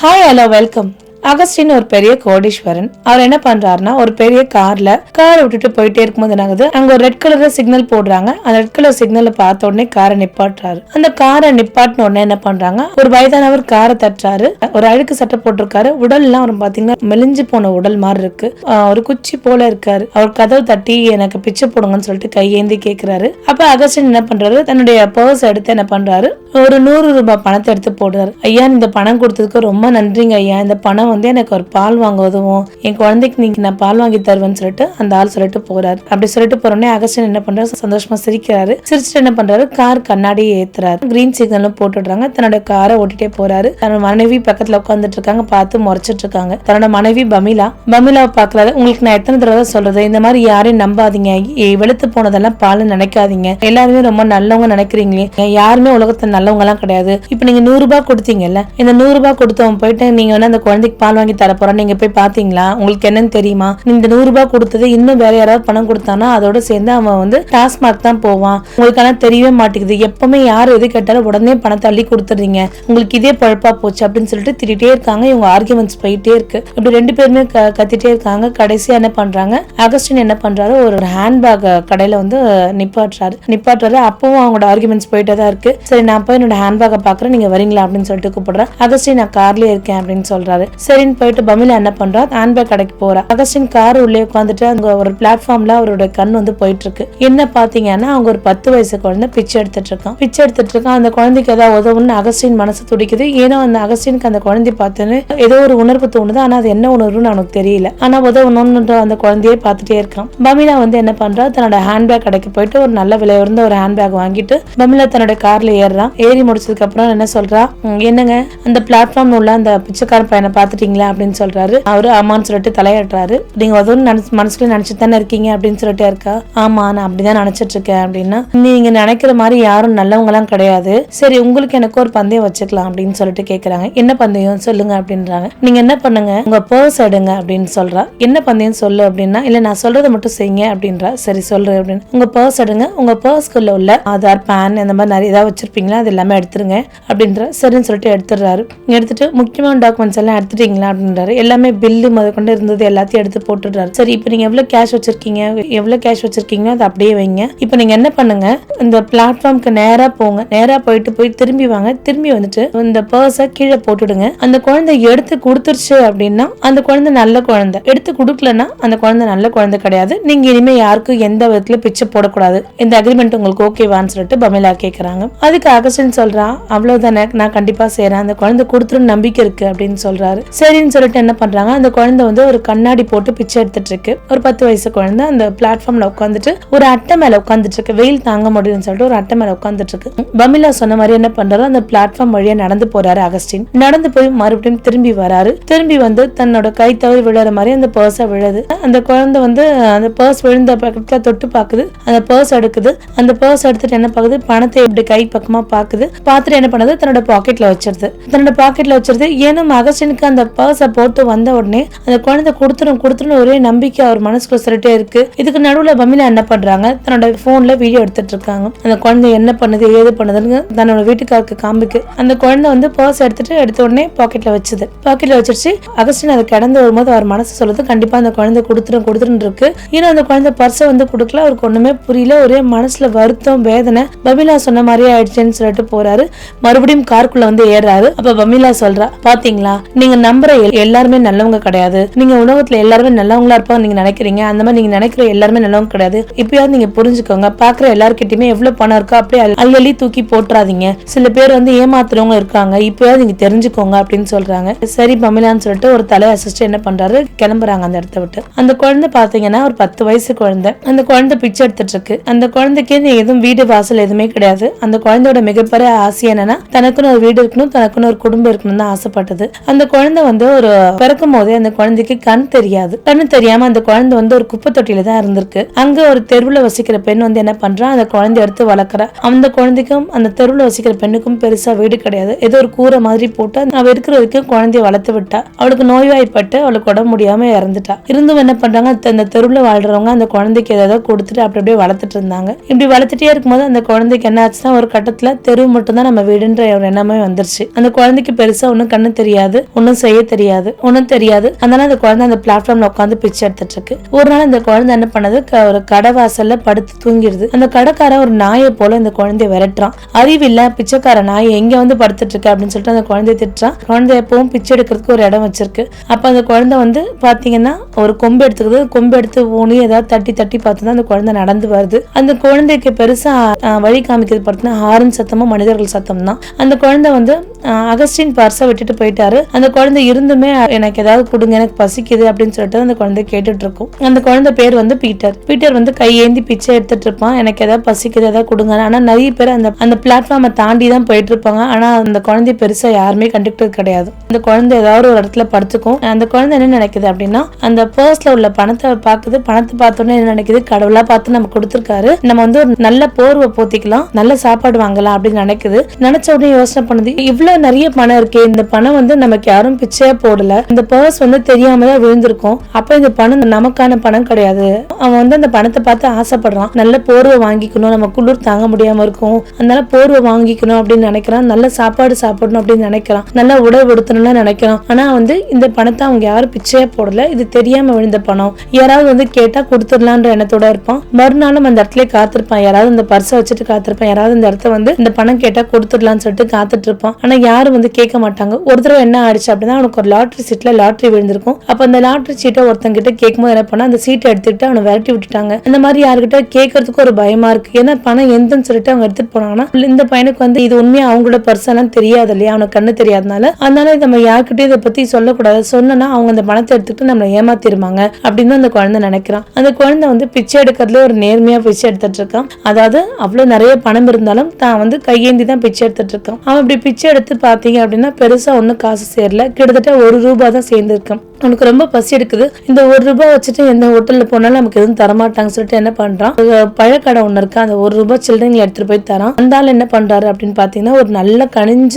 Hi, Ella, welcome. Augustine ஒரு பெரிய கோடீஸ்வரன். அவர் என்ன பண்றாருன்னா ஒரு பெரிய கார்ல காரை விட்டுட்டு போயிட்டே இருக்கும்போது என்ன ஆகுது? அங்க ஒரு ரெட் கலர்ல சிக்னல் போடுறாங்க. அந்த ரெட் கலர் சிக்னலை பார்த்த உடனே காரை நிப்பாட்டுறாரு. அந்த காரை நிப்பாட்டின உடனே என்ன பண்றாங்க? ஒரு வயதானவர் காரை தட்டுறாரு. ஒரு அழுக்கு சட்டை போட்டிருக்காரு. உடல்லாம் அவர் பாத்தீங்கன்னா மெலிஞ்சு போன உடல் மாதிரி இருக்கு. ஒரு குச்சி போல இருக்காரு. அவர் கதவு தட்டி எனக்கு பிச்சை போடுங்கன்னு சொல்லிட்டு கையேந்தி கேக்குறாரு. அப்ப அகஸ்டின் என்ன பண்றாரு? தன்னுடைய பர்ஸ் எடுத்து என்ன பண்றாரு? ஒரு நூறு ரூபாய் பணத்தை எடுத்து போடுறாரு. ஐயா இந்த பணம் கொடுத்ததுக்கு ரொம்ப நன்றிங்க ஐயா. இந்த பணம் வந்து எனக்கு ஒரு பால் வாங்க உதவும் என் குழந்தைக்கு நீங்க நான் பால் வாங்கி தருவேன்னு சொல்லிட்டு அந்த ஆள் சொல்லிட்டு போறாரு. அப்படி சொல்லிட்டு போறோடனே அகஸ்டன் என்ன பண்றாரு? சந்தோஷமா சிரிக்கிறாரு. சிரிச்சுட்டு என்ன பண்றாரு? கார் கண்ணாடியை ஏத்துறாரு. கிரீன் சிக்னலும் போட்டுடுறாங்க தன்னோட காரை ஓட்டிட்டே போறாரு. தன்னோட மனைவி பக்கத்துல உட்காந்துட்டு இருக்காங்க. பார்த்து முறைச்சிட்டு இருக்காங்க. தன்னோட மனைவி பமிலா. பமிலாவை பாக்குறாரு உங்களுக்கு நான் எத்தனை தடவை சொல்றது? இந்த மாதிரி யாரையும் நம்பாதீங்க. வெளுத்து போனதெல்லாம் பால் நினைக்காதீங்க. எல்லாருமே ரொம்ப நல்லவங்க நினைக்கிறீங்களே. யாருமே உலகத்துல நல்லவங்க எல்லாம் கிடையாது. இப்ப நீங்க நூறு ரூபாய் கொடுத்தீங்கல்ல? இந்த நூறு ரூபாய் கொடுத்தவன் போயிட்டு நீங்க வந்து அந்த குழந்தைக்கு பால் வாங்கி தர போறோம் நீங்க போய் பாத்தீங்களா? உங்களுக்கு என்னன்னு தெரியுமா? இந்த நூறு ரூபாய் கொடுத்தது இன்னும் வேற யாராவது பணம் கொடுத்தானா? அதோட சேர்ந்து அவன் வந்து டாஸ்மாக் தான் போவான். உங்களுக்கு ஆனா தெரியவே மாட்டேங்குது. எப்பவுமே யார் எது கேட்டாலும் உடனே பணத்தை அள்ளி கொடுத்துறீங்க உங்களுக்கு இதே பழப்பா போச்சு அப்படின்னு சொல்லிட்டு திட்டிகிட்டே இருக்காங்க. இவங்க ஆர்குமெண்ட்ஸ் போயிட்டே இருக்கு. இப்படி ரெண்டு பேருமே க- கத்திட்டே இருக்காங்க. கடைசியா என்ன பண்றாங்க? அகஸ்டின் என்ன பண்றாரு? ஒரு ஹேண்ட்பேக் கடையில வந்து நிப்பாட்டுறாரு. நிப்பாட்டுறாரு. அப்பவும் அவங்களோட ஆர்குமெண்ட்ஸ் போயிட்டே தான் இருக்கு. சரி நான் போய் என்னோட ஹேண்ட்பேக்கை பாக்குறேன் நீங்க வரீங்களா அப்படின்னு சொல்லிட்டு கூப்பிடுறேன். அகஸ்டின் நான் கார்லயே இருக்கேன் அப்படின்னு சொல்றாரு. சரின்னு போயிட்டு பமிலா என்ன பண்றா? ஹேண்ட்பேக் கடைக்கு போறா. அகஸ்டின் கார் உள்ளே உட்காந்துட்டு அங்க ஒரு பிளாட்ஃபார்ம்ல அவரோட கண் வந்து போயிட்டு இருக்கு என்ன பாத்தீங்கன்னா அவங்க ஒரு பத்து வயசு குழந்தை பிச்சை எடுத்துட்டு இருக்கான். பிச்சை எடுத்துட்டு இருக்கான். அந்த குழந்தைக்கு ஏதாவது உதவுன்னு அகஸ்டின் மனசு துடிக்குது. ஏன்னா அந்த அகஸ்டினுக்கு அந்த குழந்தை பார்த்தோன்னு ஏதோ ஒரு உணர்வு தோணுது. ஆனா அது என்ன உணர்வுன்னு அவனுக்கு தெரியல. ஆனா உதவணும்ன்ற அந்த குழந்தையே பார்த்துட்டே இருக்கான். பமிலா வந்து என்ன பண்றா? தன்னோட ஹேண்ட்பேக் கடைக்கு போயிட்டு ஒரு நல்ல விலை உயர்ந்த ஒரு ஹேண்ட்பேக் வாங்கிட்டு பமிலா தன்னோட கார்ல ஏறுறான் ஏறி முடிச்சதுக்கு அப்புறம் என்ன சொல்றா? என்னங்க? அந்த பிளாட்ஃபார்ம் உள்ள அந்த பிச்சைக்கார பையனை பார்த்துட்டு பார்த்துட்டீங்களா அப்படின்னு சொல்றாரு. அவரு ஆமான்னு சொல்லிட்டு தலையாட்டுறாரு நீங்க அதுவும் நினைச்சு மனசுல நினைச்சிட்டு தானே இருக்கீங்க? அப்படின்னு சொல்லிட்டு இருக்கா. ஆமா நான் அப்படிதான் நினைச்சிட்டு இருக்கேன் அப்படின்னா நீங்க நினைக்கிற மாதிரி யாரும் நல்லவங்க எல்லாம் கிடையாது. சரி உங்களுக்கு எனக்கு ஒரு பந்தயம் வச்சுக்கலாம் அப்படின்னு சொல்லிட்டு கேக்குறாங்க. என்ன பந்தயம்? சொல்லுங்க அப்படின்றாங்க. நீங்க என்ன பண்ணுங்க? உங்க பர்ஸ் எடுங்க அப்படின்னு சொல்றா. என்ன பந்தயம் சொல்லு அப்படின்னா இல்ல நான் சொல்றதை மட்டும் செய்யுங்க அப்படின்றா. சரி சொல்றேன் அப்படின்னு. உங்க பர்ஸ் எடுங்க. உங்க பர்ஸ்க்குள்ள உள்ள ஆதார் பேன் இந்த மாதிரி நிறைய ஏதாவது வச்சிருப்பீங்களா? அது எல்லாமே எடுத்துருங்க அப்படின்ற. சரின்னு சொல்லிட்டு எடுத்துடுறாரு. எடுத்துட்டு முக்கியமான டாக்குமெண்ட்ஸ் எல்லாம் எடுத்துட்டு எடுத்துட்டீங்களா அப்படின்றாரு. எல்லாமே பில்லு முதற்கொண்டு இருந்தது எல்லாத்தையும் எடுத்து போட்டுடுறாரு. சரி இப்போ நீங்கள் எவ்வளோ கேஷ் வச்சிருக்கீங்க? எவ்வளோ கேஷ் வச்சிருக்கீங்களோ அதை அப்படியே வைங்க. இப்போ நீங்கள் என்ன பண்ணுங்க? இந்த பிளாட்ஃபார்ம்க்கு நேராக போங்க. நேராக போயிட்டு போய் திரும்பி வாங்க. திரும்பி வந்துட்டு இந்த பர்ஸை கீழே போட்டுடுங்க. அந்த குழந்தை எடுத்து கொடுத்துருச்சு அப்படின்னா அந்த குழந்தை நல்ல குழந்தை. எடுத்து கொடுக்கலன்னா அந்த குழந்தை நல்ல குழந்தை கிடையாது. நீங்க இனிமே யாருக்கும் எந்த விதத்துல பிச்சை போடக்கூடாது. இந்த அக்ரிமெண்ட் உங்களுக்கு ஓகேவான்னு சொல்லிட்டு பமிலா கேட்குறாங்க அதுக்கு அகஸ்டின் சொல்றான் அவ்வளவுதானே நான் கண்டிப்பா செய்கிறேன் அந்த குழந்தை கொடுத்துருன்னு நம்பிக்கை இருக்கு அப்படின்னு சொல்றாரு. சரின்னு சொல்லிட்டு என்ன பண்றாங்க? அந்த குழந்தை வந்து ஒரு கண்ணாடி போட்டு பிச்சை எடுத்துட்டு இருக்கு. ஒரு பத்து வயசு குழந்தை அந்த பிளாட்ஃபார்ம்ல உட்காந்துட்டு ஒரு அட்டை மேல உட்காந்துட்டு இருக்கு. வெயில் தாங்க முடியும்னு சொல்லிட்டு ஒரு அட்டை மேல உட்காந்துட்டு இருக்கு. பமிலா சொன்ன மாதிரி என்ன பண்றாரு அந்த பிளாட்ஃபார்ம் வழியா நடந்து போறாரு அகஸ்டின். நடந்து போய் மறுபடியும் திரும்பி வராரு. திரும்பி வந்து தன்னோட கை தவறி விழுற மாதிரி அந்த பர்ஸை விழுது. அந்த குழந்தை வந்து அந்த பர்ஸ் விழுந்த பக்கத்துல தொட்டு பாக்குது. அந்த பர்ஸ் எடுக்குது. அந்த பர்ஸ் எடுத்துட்டு என்ன பாக்குது? பணத்தை இப்படி கை பக்கமா பாக்குது. பார்த்துட்டு என்ன பண்ணுது? தன்னோட பாக்கெட்ல வச்சிருது. தன்னோட பாக்கெட்ல வச்சிருது. ஏன்னா அகஸ்டினுக்கு அந்த பர்ஸை போட்டு வந்த உடனே அந்த குழந்தை கொடுத்துரும் கொடுத்துரும் ஒரே நம்பிக்கை அவர் மனசுக்குள்ள சொல்லிட்டே இருக்கு. இதுக்கு நடுவுல பமிலா என்ன பண்றாங்க? தன்னோட போன்ல வீடியோ எடுத்துட்டு இருக்காங்க. அந்த குழந்தை என்ன பண்ணுது ஏது பண்ணுதுன்னு தன்னோட வீட்டுக்காருக்கு காமிக்கு. அந்த குழந்தை வந்து பர்ஸ் எடுத்துட்டு எடுத்த உடனே பாக்கெட்ல வச்சுது. பாக்கெட்ல வச்சிருச்சு. அகஸ்டின் அதை கடந்து வரும்போது அவர் மனசு சொல்லுது கண்டிப்பா அந்த குழந்தை கொடுத்துரும் கொடுத்துருன்னு இருக்கு. ஏன்னா அந்த குழந்தை பர்ஸை வந்து கொடுக்கல. அவருக்கு ஒண்ணுமே புரியல. ஒரே மனசுல வருத்தம் வேதனை. பமிலா சொன்ன மாதிரியே ஆயிடுச்சுன்னு சொல்லிட்டு போறாரு. மறுபடியும் காருக்குள்ள வந்து ஏறாரு அப்ப பமிலா சொல்றா பாத்தீங்களா? நீங்க நம்புற எல்லாருமே நல்லவங்க கிடையாது. நீங்க உலகத்துல எல்லாருமே நல்லவங்களா இருப்பாங்க நீங்க நினைக்கிறீங்க. அந்த மாதிரி நீங்க நினைக்கிற எல்லாருமே நல்லவங்க கிடையாது. இப்பயாவது நீங்க புரிஞ்சுக்கோங்க. பாக்குற எல்லாருக்கிட்டயுமே எவ்வளவு பணம் இருக்கோ அப்படியே அள்ளி- அள்ளி தூக்கி போட்டுறாதீங்க. சில பேர் வந்து ஏமாத்துறவங்க இருக்காங்க. இப்பயாவது நீங்க தெரிஞ்சுக்கோங்க அப்படின்னு சொல்றாங்க. சரி பமிலான்னு சொல்லிட்டு ஒரு தலை அசிஸ்ட் என்ன பண்றாரு? கிளம்புறாங்க அந்த இடத்த விட்டு. அந்த குழந்தை பாத்தீங்கன்னா ஒரு பத்து வயசு குழந்தை. அந்த குழந்தை பிச்சை எடுத்துட்டு இருக்கு. அந்த குழந்தைக்கு எதுவும் வீடு வாசல் எதுவுமே கிடையாது. அந்த குழந்தையோட மிகப்பெரிய ஆசை என்னன்னா தனக்குன்னு ஒரு வீடு இருக்கணும் தனக்குன்னு ஒரு குடும்பம் இருக்கணும்னு தான் ஆசைப்பட்டது. அந்த குழந்தை வந்து ஒரு பிறக்கும் போதே அந்த குழந்தைக்கு கண் தெரியாது. கண்ணு தெரியாம அந்த குழந்தை வந்து ஒரு குப்பை தொட்டியில தான் இருந்திருக்கு. அங்க ஒரு தெருவில் வசிக்கிற பெண் வந்து என்ன பண்றா? அந்த குழந்தைய எடுத்து வளர்க்குறா. அந்த குழந்தைக்கும் அந்த தெருவில் வசிக்கிற பெண்ணுக்கும் பெருசா வீடு கிடையாது. ஏதோ ஒரு கூரை மாதிரி போட்டு அவ இருக்கிற வரைக்கும் குழந்தைய வளர்த்து விட்டா. அவளுக்கு நோய்வாய்ப்பட்டு அவளுக்கு உடம்பு முடியாம இறந்துட்டா. இருந்தும் என்ன பண்றாங்க? அந்த- தெருவில் வாழ்றவங்க அந்த குழந்தைக்கு ஏதாவது கொடுத்துட்டு அப்படி அப்படியே வளர்த்துட்டு இருந்தாங்க. இப்படி வளர்த்துட்டே இருக்கும்போது அந்த குழந்தைக்கு என்ன ஆச்சுன்னா ஒரு கட்டத்துல தெரு மட்டும் தான் நம்ம வீடுன்ற ஒரு எண்ணமே வந்துருச்சு. அந்த குழந்தைக்கு பெருசா ஒன்றும் கண்ணு தெரியாது. ஒன்றும் செய்ய தெரியாது ஒன்றும் தெரியாது. அதனால அந்த குழந்தை அந்த பிளாட்ஃபார்ம்ல உட்காந்து பிச்சை எடுத்துட்டு இருக்கு. ஒரு நாள் அந்த குழந்தை என்ன பண்ணது? க- ஒரு கடை வாசல்ல படுத்து தூங்கிடுது அந்த கடைக்காரன் ஒரு நாயை போல இந்த குழந்தைய விரட்டுறான். அறிவில்ல பிச்சைக்கார நாய் எங்க வந்து படுத்துட்டு இருக்க அப்படின்னு சொல்லிட்டு அந்த குழந்தைய திட்டுறான். குழந்தை எப்பவும் பிச்சை எடுக்கிறதுக்கு ஒரு இடம் வச்சிருக்கு. அப்ப அந்த குழந்தை வந்து பாத்தீங்கன்னா ஒரு கொம்பு எடுத்துக்கிறது கொம்பு எடுத்து ஊனி ஏதாவது தட்டி தட்டி பார்த்து தான் அந்த குழந்தை நடந்து வருது. அந்த குழந்தைக்கு பெருசா வழி காமிக்கிறது பார்த்தீங்கன்னா ஹாரன் சத்தமும் மனிதர்கள் சத்தம் தான் அந்த குழந்தை வந்து அகஸ்டின் பர்ஸை விட்டுட்டு போயிட்டாரு. அந்த குழந்தை இருந்துமே எனக்கு ஏதாவது கொடுங்க எனக்கு பசிக்குது அப்படின்னு சொல்லிட்டு அந்த குழந்தை கேட்டுட்டு இருக்கும் அந்த குழந்தை பேர் வந்து பீட்டர். பீட்டர் வந்து கையேந்தி பிச்சை எடுத்துட்டு இருப்பான் எனக்கு ஏதாவது பசிக்குது ஏதாவது கொடுங்க. ஆனா நிறைய பேர் அந்த அந்த பிளாட்ஃபார்மை தாண்டி தான் போயிட்டு இருப்பாங்க ஆனா அந்த குழந்தை பெருசா யாருமே கண்டுக்கிறது கிடையாது. அந்த குழந்தை ஏதாவது ஒரு இடத்துல படுத்துக்கும். அந்த குழந்தை என்ன நினைக்குது அப்படின்னா அந்த பர்ஸ்ல உள்ள பணத்தை பாக்குது. பணத்தை பார்த்தோன்னே என்ன நினைக்குது? கடவுளா பார்த்து நம்ம கொடுத்துருக்காரு. நம்ம வந்து ஒரு நல்ல போர்வை போத்திக்கலாம். நல்ல சாப்பாடு வாங்கலாம் அப்படின்னு நினைக்குது. நினைச்ச உடனே யோசனை பண்ணுது. இவ்வளவு நிறைய பணம் இருக்கே. இந்த பணம் வந்து நமக்கு யாரும் பிச்சையா போடல. இந்த பர்ஸ் வந்து தெரியாம தான் விழுந்திருக்கும். அப்ப இந்த பணம் நமக்கான பணம் கிடையாது. அவன் வந்து அந்த பணத்தை பார்த்து ஆசைப்படுறான். நல்ல போர்வை வாங்கிக்கணும். நம்ம குளிர் தாங்க முடியாம இருக்கும். அதனால போர்வை வாங்கிக்கணும் அப்படின்னு நினைக்கிறான். நல்ல சாப்பாடு சாப்பிடணும் அப்படின்னு நினைக்கிறான். நல்ல உடை உடுத்தணும்னு நினைக்கிறான். ஆனா வந்து இந்த பணத்தை அவங்க யாரும் பிச்சையா போடல. இது தெரியாம விழுந்த பணம். யாராவது வந்து கேட்டா கொடுத்துடலான்ற எண்ணத்தோட இருப்பான். மறுநாளும் அந்த இடத்துல காத்திருப்பான். யாராவது இந்த பர்ஸை வச்சுட்டு காத்திருப்பான். யாராவது இந்த இடத்த வந்து இந்த பணம் கேட்டா கொடுத்துடலாம்னு சொல்லிட்டு காத்துட்டு இருப்பான். ஆனா யாரும் வந்து கேட்க மாட்டாங்க. ஒரு தடவை என்ன ஆயிடுச்சு அப்படின்னா அவனுக்கு ஒரு லாட்ரி சீட்ல லாட்ரி விழுந்திருக்கும். அப்போ அந்த லாட்ரி சீட்டை ஒருத்தங்க கிட்ட கேட்கும்போது என்ன பண்ணா அந்த சீட்டை எடுத்துக்கிட்டு அவனை விரட்டி விட்டுட்டாங்க. அந்த மாதிரி யாருக்கிட்ட கேட்கறதுக்கு ஒரு பயமா இருக்கு. ஏன்னா பணம் எந்தன்னு சொல்லிட்டு அவங்க எடுத்துட்டு போனாங்கன்னா இந்த பையனுக்கு வந்து இது உண்மையா? அவங்களோட பர்சனல் தெரியாது இல்லையா? அவனுக்கு கண்ணு தெரியாதனால. அதனால நம்ம யார்கிட்டயும் இதை பத்தி சொல்லக்கூடாது. சொன்னா அவங்க அந்த பணத்தை எடுத்துக்கிட்டு நம்மளை ஏமாத்திருவாங்க அப்படின்னு அந்த குழந்தை நினைக்கிறான். அந்த குழந்தை வந்து பிச்சை எடுக்கிறதுல ஒரு நேர்மையா பிச்சை எடுத்துட்டு இருக்கான். அதாவது அவ்வளவு நிறைய பணம் இருந்தாலும் தான் வந்து கையேந்தி தான் பிச்சை எடுத்துட்டு இருக்கான். அவன் இப்படி பிச்சை எடுத்து பாத்தீங்க அப்படின்னா பெருசா ஒன்னும் காசு சேரல. கிட்டத்தட்ட ஒரு ரூபா தான் சேர்ந்துருக்கேன் உனக்கு ரொம்ப பசி எடுக்குது. இந்த ஒரு ரூபாய் வச்சுட்டு எந்த ஹோட்டலில் போனாலும் நமக்கு எதுவும் தரமாட்டாங்க சொல்லிட்டு என்ன பண்ணுறான் ஒரு பழக்கடை ஒன்று இருக்கு. அந்த ஒரு ரூபாய் சில்ட்ரன் எடுத்துகிட்டு போய் தரான். அந்த ஆள் என்ன பண்ணுறாரு அப்படின்னு பார்த்தீங்கன்னா ஒரு நல்ல கனிஞ்ச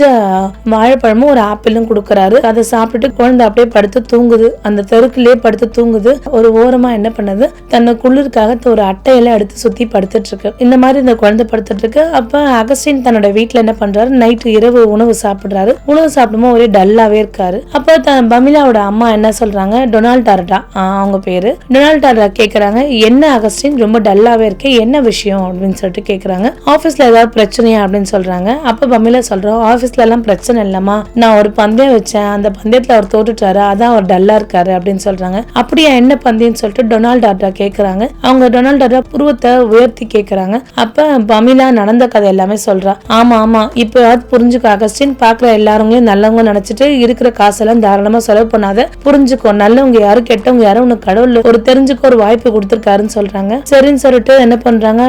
வாழைப்பழமும் ஒரு ஆப்பிளும் கொடுக்குறாரு. அதை சாப்பிட்டுட்டு குழந்தை அப்படியே படுத்து தூங்குது. அந்த தெருக்குள்ளேயே படுத்து தூங்குது. ஒரு ஓரமாக என்ன பண்ணுது? தன்னை குளிருக்காக ஒரு அட்டையெல்லாம் எடுத்து சுற்றி படுத்துட்டு இருக்கு இந்த மாதிரி இந்த குழந்தை படுத்துட்டு இருக்கு அப்போ அகஸ்டின் தன்னோட வீட்டில் என்ன பண்ணுறாரு நைட்டு இரவு உணவு சாப்பிட்றாரு. உணவு சாப்பிடும்போது ஒரே டல்லாகவே இருக்காரு. அப்போ தன் பமிலாவோட அம்மா என்ன சொல்றாங்க. டொனால்ட் டாரடா அவங்க பேரு. டொனால்ட் டாரடா கேக்குறாங்க என்ன அகஸ்டின் ரொம்ப டல்லாவே இருக்கே என்ன விஷயம்? அப்படின்னு சொல்லிட்டு கேக்குறாங்க. ஆபீஸ்ல ஏதாவது பிரச்சனையா? அப்படின்னு சொல்றாங்க. அப்ப பமிலா சொல்றோம் ஆபீஸ்ல எல்லாம் பிரச்சனை இல்லம்மா. நான் ஒரு பந்தயம் வச்சேன். அந்த பந்தயத்துல அவர் தோட்டுட்டாரு அதான் அவர் டல்லா இருக்காரு. அப்படின்னு சொல்றாங்க. அப்படியா என்ன பந்தயம்னு சொல்லிட்டு டொனால்ட் டாரடா கேக்குறாங்க. அவங்க டொனால்ட் டாரடா புருவத்தை உயர்த்தி கேக்குறாங்க. அப்ப பமிலா நடந்த கதை எல்லாமே சொல்றா. ஆமா ஆமா. இப்பயாவது புரிஞ்சுக்க அகஸ்டின் பாக்குற எல்லாருங்களையும் நல்லவங்க நினைச்சிட்டு இருக்கிற காசெல்லாம் தாராளமா செலவு பண்ணாத. புரிஞ்சுக்கோ நல்லவங்க யாரும் கெட்டவங்க யாரும் உனக்கு கடவுள் ஒரு தெரிஞ்சுக்க ஒரு வாய்ப்பு கொடுத்துருக்காருன்னு சொல்றாங்க. சரின்னு சொல்லிட்டு என்ன பண்றாங்க?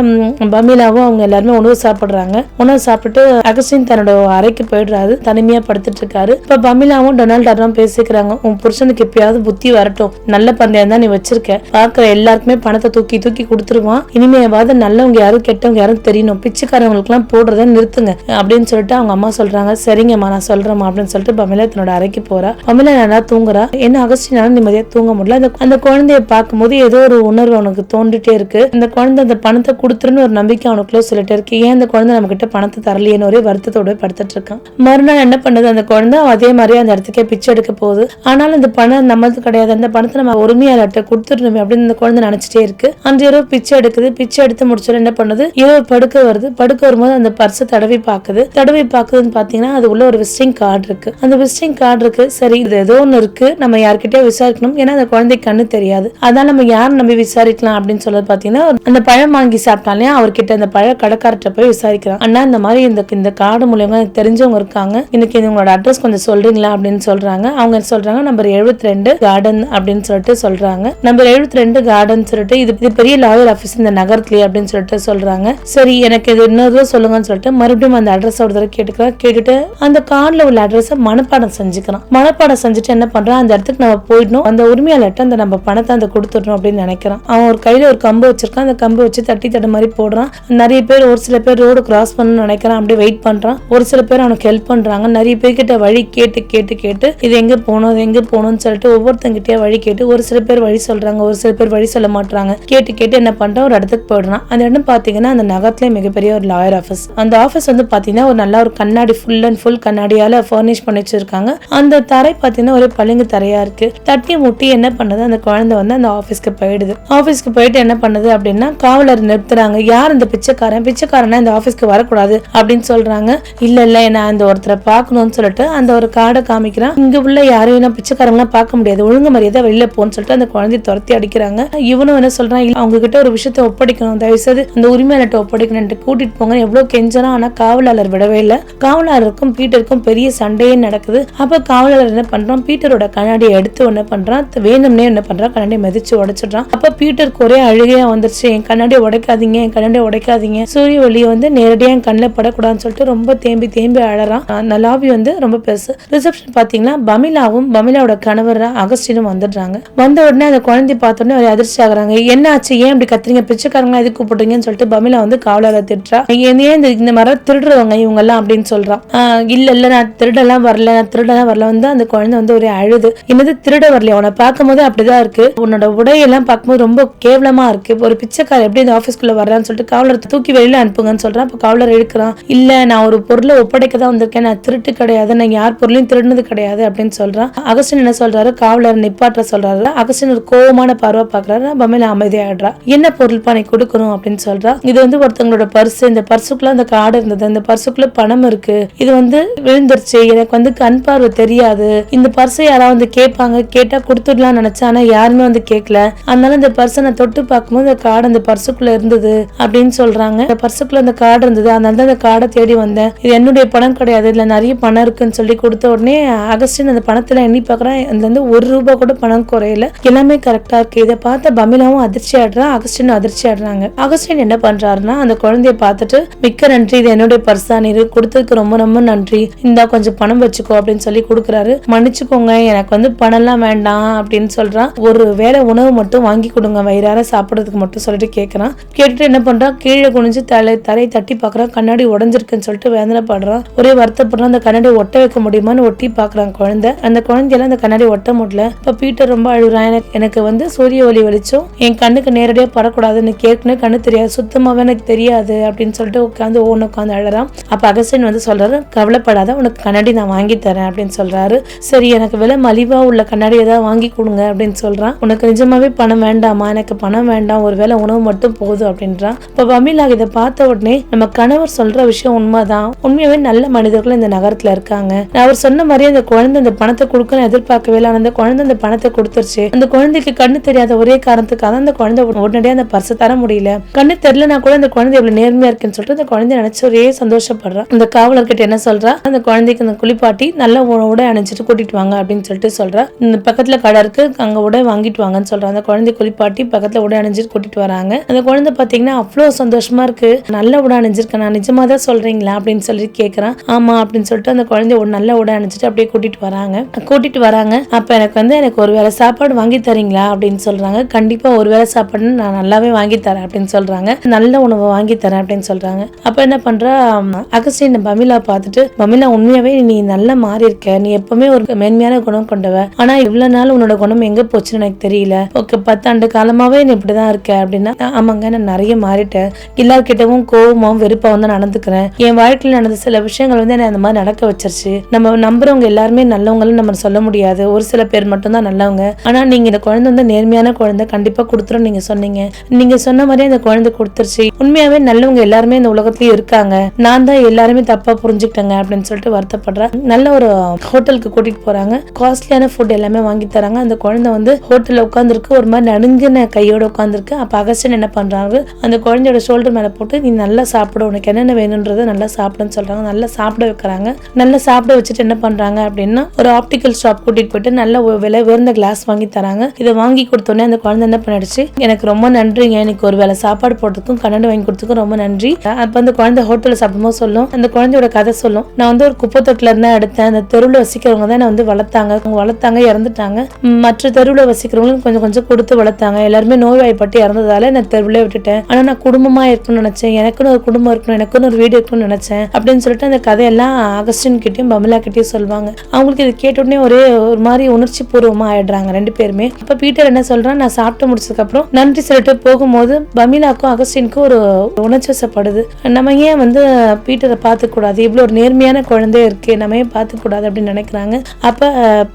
பமீலாவும் அவங்க எல்லாருமே உணவு சாப்பிடுறாங்க. உணவு சாப்பிட்டு அகஸ்டின் தன்னோட அறைக்கு போயிடுறாரு. தனிமையா படுத்துட்டு இருக்காரு இப்ப பமிலாவும் டொனால்ட் டாரும் பேசிக்கிறாங்க உன் புருஷனுக்கு எப்பயாவது புத்தி வரட்டும். நல்ல பந்தயம் தான் நீ வச்சிருக்க. பாக்குற எல்லாருக்குமே பணத்தை தூக்கி தூக்கி கொடுத்துருவான். இனிமேவாவது நல்லவங்க யாரும் கெட்டவங்க யாரும் தெரியணும். பிச்சைக்காரங்களுக்கு எல்லாம் போடுறத நிறுத்துங்க அப்படின்னு சொல்லிட்டு அவங்க அம்மா சொல்றாங்க. சரிங்கம்மா நான் சொல்றேம்மா அப்படின்னு சொல்லிட்டு பமிலா தன்னோட அறைக்கு போறா. பமிலா நல்லா தூங்குறா. என்ன அகஸ்டினாலும் நிம்மதியாக தூங்க முடியல. அந்த அந்த குழந்தைய பார்க்கும்போது ஏதோ ஒரு உணர்வு அவனுக்கு தோண்டிட்டே இருக்கு. இந்த குழந்தை அந்த பணத்தை கொடுத்துருன்னு ஒரு நம்பிக்கை அவனுக்குள்ள சொல்லிட்டே இருக்கு. ஏன் அந்த குழந்தை நம்ம கிட்ட பணத்தை தரலையேன்னு ஒரே வருத்தத்தோட படுத்துட்டு இருக்கான். மறுநாள் என்ன பண்ணுது? அந்த குழந்தை அதே மாதிரி அந்த இடத்துக்கே பிச்சை எடுக்க போகுது. ஆனாலும் இந்த பணம் நம்மளது கிடையாது. அந்த பணத்தை நம்ம உரிமையாளர்கிட்ட கொடுத்துடணுமே அப்படின்னு அந்த குழந்தை நினைச்சிட்டே இருக்கு. அன்று இரவு பிச்சை எடுக்குது. பிச்சை எடுத்து முடிச்சோட என்ன பண்ணுது? இரவு படுக்க வருது. படுக்க வரும்போது அந்த பர்ஸை தடவி பாக்குது தடவி பாக்குதுன்னு பாத்தீங்கன்னா அது உள்ள ஒரு விசிட்டிங் கார்டு இருக்கு. அந்த விசிட்டிங் கார்டு இருக்கு சரி இது ஏதோ ஒன்று இருக்கு. நம்ம யார் யார்கிட்டயே விசாரிக்கணும். ஏன்னா அந்த குழந்தைக்கு கண்ணு தெரியாது. அதான் நம்ம யார் நம்பி விசாரிக்கலாம் அப்படின்னு சொல்றது பாத்தீங்கன்னா அந்த பழம் வாங்கி சாப்பிட்டாலே அவர்கிட்ட அந்த பழ கடைக்காரர்கிட்ட போய் விசாரிக்கலாம் அண்ணா இந்த மாதிரி இந்த இந்த கார்டு மூலியமா எனக்கு தெரிஞ்சவங்க இருக்காங்க. எனக்கு இது உங்களோட அட்ரஸ் கொஞ்சம் சொல்றீங்களா அப்படின்னு சொல்றாங்க. அவங்க சொல்றாங்க நம்பர் எழுபத்தி ரெண்டு கார்டன் அப்படின்னு சொல்லிட்டு சொல்றாங்க. நம்பர் எழுபத்தி ரெண்டு கார்டன் சொல்லிட்டு இது இது பெரிய லாயர் ஆஃபீஸ் இந்த நகரத்துலயே அப்படின்னு சொல்லிட்டு சொல்றாங்க. சரி எனக்கு இது இன்னொரு தடவை சொல்லுங்கன்னு சொல்லிட்டு மறுபடியும் அந்த அட்ரஸ் ஒரு தடவை கேட்டுக்கிறேன். கேட்டுட்டு அந்த கார்டில் உள்ள அட்ரஸை மனப்பாடம் செஞ்சுக்கிறான். மனப்பாடம் செஞ்சுட்டு என்ன பண்றான்? அந்த இடத்துக்கு நம்ம போயிடணும். அந்த உரிமையாளர்கிட்ட அந்த நம்ம பணத்தை அந்த கொடுத்துடணும் அப்படின்னு நினைக்கிறான். அவன் ஒரு கையில ஒரு கம்பு வச்சிருக்கான். அந்த கம்பு வச்சு தட்டி தட்டு மாதிரி போடுறான். நிறைய பேர் ஒரு சில பேர் ரோடு கிராஸ் பண்ணணும்னு நினைக்கிறான். அப்படியே வெயிட் பண்றான். ஒரு சில பேர் அவனுக்கு ஹெல்ப் பண்றாங்க. நிறைய பேர்கிட்ட வழி கேட்டு கேட்டு கேட்டு இது எங்க போகணும் இது எங்க போகணும்னு சொல்லிட்டு ஒவ்வொருத்தங்கிட்டே வழி கேட்டு ஒரு சில பேர் வழி சொல்றாங்க. ஒரு சில பேர் வழி சொல்ல மாட்டாங்க கேட்டு கேட்டு என்ன பண்றான்? ஒரு இடத்துக்கு போயிடுறான். அந்த இடம் பாத்தீங்கன்னா அந்த நகரத்துல மிகப்பெரிய ஒரு லாயர் ஆஃபீஸ் அந்த ஆஃபீஸ் வந்து பாத்தீங்கன்னா ஒரு நல்ல ஒரு கண்ணாடி ஃபுல் அண்ட் ஃபுல் கண்ணாடியால ஃபர்னிஷ் பண்ணி வச்சிருக்காங்க. அந்த தரை பாத்தீங்கன்னா ஒரே பளிங்கு தான் இருக்கு. தட்டி முட்டி என்ன பண்ணுது? அந்த குழந்தை வந்து அந்த ஆஃபீஸ்க்கு போயிடுது. ஆஃபீஸ்க்கு போயிட்டு என்ன பண்ணுது அப்படின்னா காவலர் நிறுத்துறாங்க. யார் இந்த பிச்சைக்காரன்? பிச்சைக்காரனா இந்த ஆஃபீஸ்க்கு வரக்கூடாது அப்படின்னு சொல்றாங்க. இல்ல இல்ல நான் இந்த ஒருத்தரை பார்க்கணும்னு சொல்லிட்டு அந்த ஒரு கார்டை காமிக்கிறான். இங்க உள்ள யாரையும் நான் பிச்சைக்காரங்களாம் பார்க்க முடியாது. ஒழுங்கு மரியாதை வெளியில போன்னு சொல்லிட்டு அந்த குழந்தைய துரத்தி அடிக்கிறாங்க. இவனும் என்ன சொல்றான்? இல்ல அவங்க கிட்ட ஒரு விஷயத்த ஒப்படைக்கணும். தயவுசெய்து அந்த உரிமையாளர்கிட்ட ஒப்படைக்கணும்ட்டு கூட்டிட்டு போங்க. எவ்வளவு கெஞ்சனா ஆனா காவலாளர் விடவே இல்லை. காவலாளருக்கும் பீட்டருக்கும் பெரிய சண்டையே நடக்குது. அப்ப காவலாளர் என்ன பண்றான்? பீட்டரோட கண்ணாடியை எடுத்து என்ன பண்றான் வேணும்னே என்ன பண்றான் கண்ணாடி மிதிச்சு உடைச்சிடுறான். அப்போ பீட்டருக்கு ஒரே அழுகையா வந்துருச்சு. என் கண்ணாடி உடைக்காதீங்க என் கண்ணாடி உடைக்காதீங்க. சூரிய ஒளி வந்து நேரடியாக என் கண்ணில் படக்கூடாதுன்னு சொல்லிட்டு ரொம்ப தேம்பி தேம்பி அழறான். அந்த லாபி வந்து ரொம்ப பெருசு. ரிசப்ஷன் பாத்தீங்கன்னா பமிலாவும் பமிலாவோட கணவர் அகஸ்டினும் வந்துடுறாங்க. வந்த உடனே அந்த குழந்தை பார்த்த உடனே ஒரு அதிர்ச்சி ஆகுறாங்க. என்ன ஆச்சு ஏன் இப்படி கத்துறீங்க? பிச்சைக்காரங்களா எதுக்கு கூப்பிடுறீங்கன்னு சொல்லிட்டு பமிலா வந்து காவலரை திட்டுறா. ஏன் இந்த இந்த மாதிரி திருடுறவங்க இவங்க எல்லாம் அப்படின்னு சொல்றான். இல்ல இல்ல நான் திருடெல்லாம் வரல நான் திருடெல்லாம் வரல. வந்து அந்த குழந்தை வந்து ஒரே அழுது. என்னது திருட வரலையா? உன்னை பார்க்கும்போது அப்படிதான் இருக்கு. உன்னோட உடையெல்லாம் பார்க்கும்போது ரொம்ப கேவலமா இருக்கு. ஒரு பிச்சைக்காரர் எப்படி இந்த ஆபீஸ்க்குள்ள வர்றான்னு சொல்லிட்டு காவலர் தூக்கி வெளியில அனுப்புங்கன்னு சொல்றான். அப்போ காவலர் எடுக்கிறான். இல்ல நான் ஒரு பொருளை ஒப்படைக்க தான் வந்திருக்கேன். நான் திருட்டு கிடையாது. நான் யார் பொருளையும் திருடினது கிடையாது. அப்படின்னு சொல்றான். அகஸ்டின் என்ன சொல்றாரு? காவலர் நிப்பாட்ட சொல்றாரு. அகஸ்டின் ஒரு கோவமான பார்வை பாக்குறாரு பமையில அமைதியாயிடுறா. என்ன பொருள் பண்ணி கொடுக்கணும்? அப்படின்னு சொல்றா இது வந்து ஒருத்தவங்களோட பர்ஸ் இந்த பர்சுக்குள்ள அந்த கார்டு இருந்தது. அந்த பர்சுக்குள்ள பணம் இருக்கு. இது வந்து விழுந்துருச்சு. எனக்கு வந்து கண் பார்வை தெரியாது. இந்த பர்ஸை யாராவது கேப் கேட்பாங்க. கேட்டா கொடுத்துடலாம் நினைச்சேன். ஆனா யாருமே வந்து கேட்கல. அதனால இந்த பர்சனை தொட்டு பார்க்கும்போது அந்த கார்டு அந்த பர்சுக்குள்ள இருந்தது அப்படின்னு சொல்றாங்க. அந்த பர்சுக்குள்ள அந்த கார்டு இருந்தது. அதனால தான் அந்த கார்டை தேடி வந்தேன். இது என்னுடைய பணம் கிடையாது. இதுல நிறைய பணம் இருக்குன்னு சொல்லி கொடுத்த உடனே அகஸ்டின் அந்த பணத்துல எண்ணி பார்க்கறேன். அதுல இருந்து ஒரு ரூபாய் கூட பணம் குறையல. எல்லாமே கரெக்டா இருக்கு. இதை பார்த்த பமிலாவும் அதிர்ச்சி ஆடுறான் அகஸ்டின் அதிர்ச்சி ஆடுறாங்க அகஸ்டின் என்ன பண்றாருன்னா அந்த குழந்தைய பார்த்துட்டு மிக்க நன்றி. இது என்னுடைய பர்சான் இரு கொடுத்ததுக்கு ரொம்ப ரொம்ப நன்றி. இந்தா கொஞ்சம் பணம் வச்சுக்கோ அப்படின்னு சொல்லி கொடுக்குறாரு. மன்னிச்சுக்கோங்க. எனக்கு வந்து பணம்லாம் வேண்டாம் அப்படின்னு சொல்றான். ஒரு வேளை உணவு மட்டும் வாங்கி கொடுங்க வயிறார சாப்பிடறதுக்கு மட்டும் சொல்லிட்டு கேட்கறான் கேட்டுட்டு என்ன பண்றான்? கீழே குனிஞ்சு தலை தரை தட்டி பார்க்குறான் கண்ணாடி உடஞ்சிருக்குன்னு சொல்லிட்டு வேதனைப்படுறான் ஒரே வருத்தப்படுறான். அந்த கண்ணாடி ஒட்ட வைக்க முடியுமான்னு ஒட்டி பார்க்குறான் குழந்தை. அந்த குழந்தையெல்லாம் அந்த கண்ணாடி ஒட்ட முடியல. இப்ப பீட்டர் ரொம்ப அழுகுறான். எனக்கு எனக்கு வந்து சூரிய ஒளி வெளிச்சம். என் கண்ணுக்கு நேரடியா படக்கூடாதுன்னு கேட்கணும் கண்ணு தெரியாது. சுத்தமாவே எனக்கு தெரியாது அப்படின்னு சொல்லிட்டு உட்காந்து ஒவ்வொன்று உட்காந்து அழறான். அப்ப அகஸ்டின் வந்து சொல்றாரு கவலைப்படாத உனக்கு கண்ணாடி நான் வாங்கி தரேன் அப்படின்னு சொல்றாரு. சரி எனக்கு விலை மலிவா உள்ள கண்ணாடி ஏதாவது வாங்கி கொடுங்க அப்படின்னு சொல்றான். உனக்கு நிஜமாவே பணம் வேண்டாமா? எனக்கு பணம் வேண்டாம். ஒருவேளை உணவு மட்டும் போதும் அப்படின்றான். இப்ப பமிலாக இதை பார்த்த உடனே நம்ம கணவர் சொல்ற விஷயம் உண்மைதான். உண்மையாவே நல்ல மனிதர்கள் இந்த நகரத்துல இருக்காங்க. நான் அவர் சொன்ன மாதிரி அந்த குழந்தை அந்த பணத்தை கொடுக்கணும் எதிர்பார்க்கவே இல்லை. அந்த குழந்தை அந்த பணத்தை கொடுத்துருச்சு. அந்த குழந்தைக்கு கண்ணு தெரியாத ஒரே காரணத்துக்காக அந்த குழந்தை உடனடியாக அந்த பர்சை தர முடியல. கண்ணு தெரியலனா கூட அந்த குழந்தை எவ்வளவு நேர்மையா இருக்குன்னு சொல்லிட்டு அந்த குழந்தை நினைச்சு ஒரே சந்தோஷப்படுறான். அந்த காவலர்கிட்ட என்ன சொல்றா? அந்த குழந்தைக்கு அந்த குளிப்பாட்டி நல்ல உணவோட அணைச்சிட்டு கூட்டிட்டு வாங்க அப்படின்னு சொல்லிட்டு சொல்றா. இந்த பக்கத்துல கடை இருக்கு. அங்க உடை வாங்கிட்டு வாங்கன்னு சொல்றா அந்த குழந்தை குளிப்பாட்டி பக்கத்துல உடை அணிஞ்சிட்டு கூட்டிட்டு வராங்க. அந்த குழந்தை பாத்தீங்கன்னா அவ்வளவு சந்தோஷமா இருக்கு. நல்ல உடை அணிஞ்சிருக்கேன். நான் நிஜமா தான் சொல்றீங்களா அப்படின்னு சொல்லி கேக்குறான். ஆமா அப்படின்னு சொல்லிட்டு அந்த குழந்தை ஒரு நல்ல உடை அணிஞ்சிட்டு அப்படியே கூட்டிட்டு வராங்க. கூட்டிட்டு வராங்க. அப்ப எனக்கு வந்து எனக்கு ஒரு வேளை சாப்பாடு வாங்கி தரீங்களா அப்படின்னு சொல்றாங்க. கண்டிப்பா ஒரு வேளை சாப்பாடு நான் நல்லாவே வாங்கி தரேன் அப்படின்னு சொல்றாங்க. நல்ல உணவு வாங்கி தரேன் அப்படின்னு சொல்றாங்க. அப்ப என்ன பண்றா? அகஸ்டின் பமிலா பார்த்துட்டு பமிலா உண்மையாவே நீ நல்லா மாறி இருக்க. நீ எப்பவுமே ஒரு மேன்மையான குணம் கொண்டவ. ஆனா இவ்வளவு நாள் உன்னோட குணம் எங்க போச்சுன்னு எனக்கு தெரியல. ஓகே பத்தாண்டு காலமாவே நீ இப்படிதான் இருக்க அப்படின்னா ஆமாங்க நான் நிறைய மாறிட்டேன். எல்லார்கிட்டவும் கோவமாவும் வெறுப்பாவும் தான் நடந்துக்கிறேன். என் வாழ்க்கையில் நடந்த சில விஷயங்கள் வந்து என்னை அந்த மாதிரி நடக்க வச்சிருச்சு. நம்ம நம்புறவங்க எல்லாருமே நல்லவங்களும் நம்ம சொல்ல முடியாது. ஒரு சில பேர் மட்டும்தான் நல்லவங்க. ஆனா நீங்க இந்த குழந்தை வந்து நேர்மையான குழந்தை கண்டிப்பா கொடுத்துரும் நீங்க சொன்னீங்க. நீங்க சொன்ன மாதிரியே அந்த குழந்தை கொடுத்துருச்சு. உண்மையாவே நல்லவங்க எல்லாருமே இந்த உலகத்துலயும் இருக்காங்க. நான் தான் எல்லாருமே தப்பா புரிஞ்சுக்கிட்டேங்க அப்படின்னு சொல்லிட்டு வருத்தப்படுறேன். நல்ல ஒரு ஹோட்டலுக்கு கூட்டிட்டு போறாங்க. காஸ்ட்லியான ஃபுட் ஃபுட் எல்லாமே வாங்கி தராங்க. அந்த குழந்தை வந்து ஹோட்டல்ல உட்காந்துருக்கு ஒரு மாதிரி நடுங்கின கையோட உட்காந்துருக்கு அப்ப அகஸ்டன் என்ன பண்றாங்க அந்த குழந்தையோட ஷோல்டர் மேல போட்டு நீ நல்லா சாப்பிட. உனக்கு என்னென்ன வேணுன்றதை நல்லா சாப்பிடுன்னு சொல்றாங்க. நல்லா சாப்பிட வைக்கிறாங்க. நல்லா சாப்பிட வச்சுட்டு என்ன பண்றாங்க? அப்படின்னா ஒரு ஆப்டிக்கல் ஷாப் கூட்டிட்டு போயிட்டு நல்ல விலை உயர்ந்த கிளாஸ் வாங்கி தராங்க. இதை வாங்கி கொடுத்தோன்னே அந்த குழந்தை என்ன பண்ணிடுச்சு? எனக்கு ரொம்ப நன்றிங்க. எனக்கு ஒரு வேளை சாப்பாடு போட்டதுக்கும் கண்ணாடி வாங்கி கொடுத்ததுக்கும் ரொம்ப நன்றி. அப்ப அந்த குழந்தை ஹோட்டல்ல சாப்பிடும்போது சொல்லும். அந்த குழந்தையோட கதை சொல்லும். நான் வந்து ஒரு குப்பை தொட்டில இருந்தா எடுத்தேன். அந்த தெருவில் வசிக்கிறவங்க தான் என்ன வந்து வளர்த்தாங்க. அவங்க வளர்த்தாங்க இறந்துட்டாங்க. மற்ற தெருவில் வசிக்கிறவங்களும் கொஞ்சம் கொஞ்சம் கொடுத்து வளர்த்தாங்க. எல்லாருமே நோய்வாய்ப்பட்டு இறந்ததால நான் தெருவில் விட்டுட்டேன். ஆனால் நான் குடும்பமாக இருக்கணும்னு நினச்சேன். எனக்குன்னு ஒரு குடும்பம் இருக்கணும் எனக்குன்னு ஒரு வீடு இருக்கணும்னு நினச்சேன். அப்படின்னு சொல்லிட்டு அந்த கதையெல்லாம் அகஸ்டின் கிட்டயும் பமிலா கிட்டேயும் சொல்லுவாங்க. அவங்களுக்கு இது கேட்டுடனே ஒரே ஒரு மாதிரி உணர்ச்சி பூர்வமாக ஆயிடுறாங்க ரெண்டு பேருமே. அப்போ பீட்டர் என்ன சொல்கிறான் நான் சாப்பிட்டு முடிச்சதுக்கப்புறம் நன்றி சொல்லிட்டு போகும்போது பமிலாக்கும் அகஸ்டினுக்கும் ஒரு உணர்ச்சி வசப்படுது நம்ம ஏன் வந்து பீட்டரை பார்த்துக்கூடாது இவ்வளோ ஒரு நேர்மையான குழந்தை இருக்கு நம்ம ஏன் பார்த்துக்கூடாது அப்படின்னு நினைக்கிறாங்க. அப்போ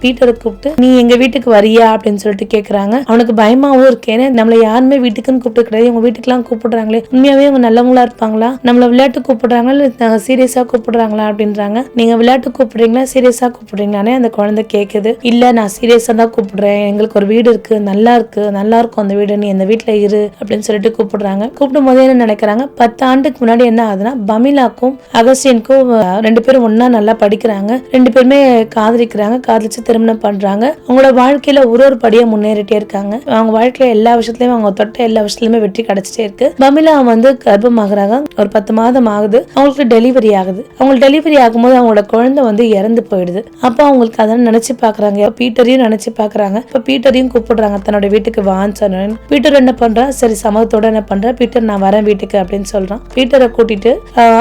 பீட்டருக்கு கூப்பிட்டு நீ எங்க வீட்டுக்கு வரியா? அப்படின்னு சொல்லிட்டு கேக்குறாங்க. அவனுக்கு பயமாவும் இருக்கு. ஏன்னா நம்மள யாருமே வீட்டுக்குன்னு கூப்பிட்டு கிடையாது. உங்க வீட்டுக்குலாம் கூப்பிடுறாங்களே. உண்மையாவே அவங்க நல்லவங்களா இருப்பாங்களா? நம்மள விளையாட்டு கூப்பிடுறாங்களா? இல்ல சீரியஸா கூப்பிடுறாங்களா அப்படின்றாங்க. நீங்க விளையாட்டு கூப்பிடுறீங்களா? சீரியஸா கூப்பிடுறீங்களானே அந்த குழந்தை கேக்குது. இல்ல நான் சீரியஸா தான் கூப்பிடுறேன். எங்களுக்கு ஒரு வீடு இருக்கு. நல்லா இருக்கு. நல்லா இருக்கும் அந்த வீடு. நீ அந்த வீட்டுல இரு. அப்படின்னு சொல்லிட்டு கூப்பிடுறாங்க. கூப்பிடும் போது என்ன நினைக்கிறாங்க? பத்து ஆண்டுக்கு முன்னாடி என்ன ஆகுதுன்னா பமிலாக்கும் அகஸ்டினுக்கும் ரெண்டு பேரும் ஒன்னா நல்லா படிக்கிறாங்க. ரெண்டு பேருமே காதலிக்கிறாங்க. காதலிச்சு திருமணம் பண்றாங்க. அவங்களோட வாழ்க்கையில ஒரு ஒரு படியா முன்னேறிட்டே இருக்காங்க. அவங்க வாழ்க்கையில எல்லா விஷயத்துலயும் அவங்க தொட்ட எல்லா விஷயத்துலையுமே வெற்றி கிடைச்சிட்டே இருக்கு. பமிலா வந்து கர்ப்பமாகறாங்க. ஒரு பத்து மாதம் ஆகுது. அவங்களுக்கு டெலிவரி ஆகுது. அவங்களுக்கு டெலிவரி ஆகும்போது அவங்களோட குழந்தை வந்து இறந்து போயிடுது. அப்போ அவங்களுக்கு அதை நினைச்சு பாக்குறாங்க. பீட்டரையும் நினைச்சு பாக்குறாங்க. இப்ப பீட்டரையும் கூப்பிடுறாங்க. தன்னோட வீட்டுக்கு வான்னு சொன்னேன். பீட்டர் என்ன பண்ணுறான் சரி சமூகத்தோட என்ன பண்றா? பீட்டர் நான் வரேன் வீட்டுக்கு அப்படின்னு சொல்றான். பீட்டரை கூட்டிட்டு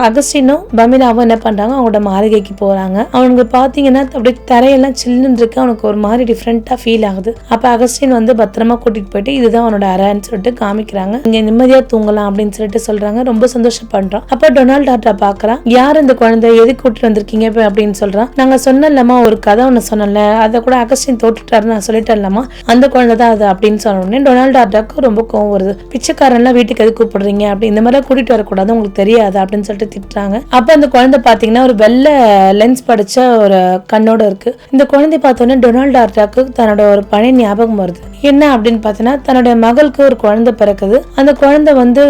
அகஸ்டினும் பமிலாவும் என்ன பண்றாங்க? அவங்களோட மாளிகைக்கு போறாங்க. அவனுக்கு பாத்தீங்கன்னா அப்படியே தரையெல்லாம் சில்லுன்னு இருக்கு. அவனுக்கு ஒரு மாதிரி டிஃப்ரெண்டா ஃபீல் ஆகுது. அப்போ அகஸ்டின் வந்து பத்திரமா கூட்டிட்டு போயிட்டு இதுதான் அவனோட அறைன்னு சொல்லிட்டு காமிக்கிறாங்க. இங்க நிம்மதியாக தூங்கலாம் அப்படின்னு சொல்லிட்டு சொல்றாங்க. ரொம்ப சந்தோஷப்படுறான். அப்போ டொனால்ட் டாட்டா பார்க்குறான் யார் இந்த குழந்தை எதுக்கு கூட்டிட்டு வந்திருக்கீங்க அப்படின்னு சொல்றான். நாங்க சொன்னலம்மா ஒரு கதை ஒண்ணு சொன்னல அதை கூட அகஸ்டின் தோட்டுட்டாரு நான் சொல்லிட்டேன்லம்மா. அந்த குழந்தை தான் அது அப்படின்னு சொன்ன உடனே டொனால்ட் டாட்டாக்கு ரொம்ப கோவம் வருது. பிச்சைக்காரன்லாம் வீட்டுக்கு எது கூப்பிடுறீங்க? அப்படி இந்த மாதிரி கூட்டிட்டு வரக்கூடாது. உங்களுக்கு தெரியாது அப்படின்னு சொல்லிட்டு திட்டுறாங்க. அப்போ அந்த குழந்தை பார்த்தீங்கன்னா ஒரு வெள்ளை லென்ஸ் படித்த ஒரு கண்ணோட இருக்கு. இந்த குழந்தை பார்த்தோன்னே டொனால்ட் ஆர்டாக்கு தன்னோட ஒரு பழைய ஞாபகம் வருது. என்ன அப்படின்னு பார்த்தோன்னா தன்னுடைய மகளுக்கு ஒரு குழந்தை பிறக்குது. அந்த குழந்தை வந்து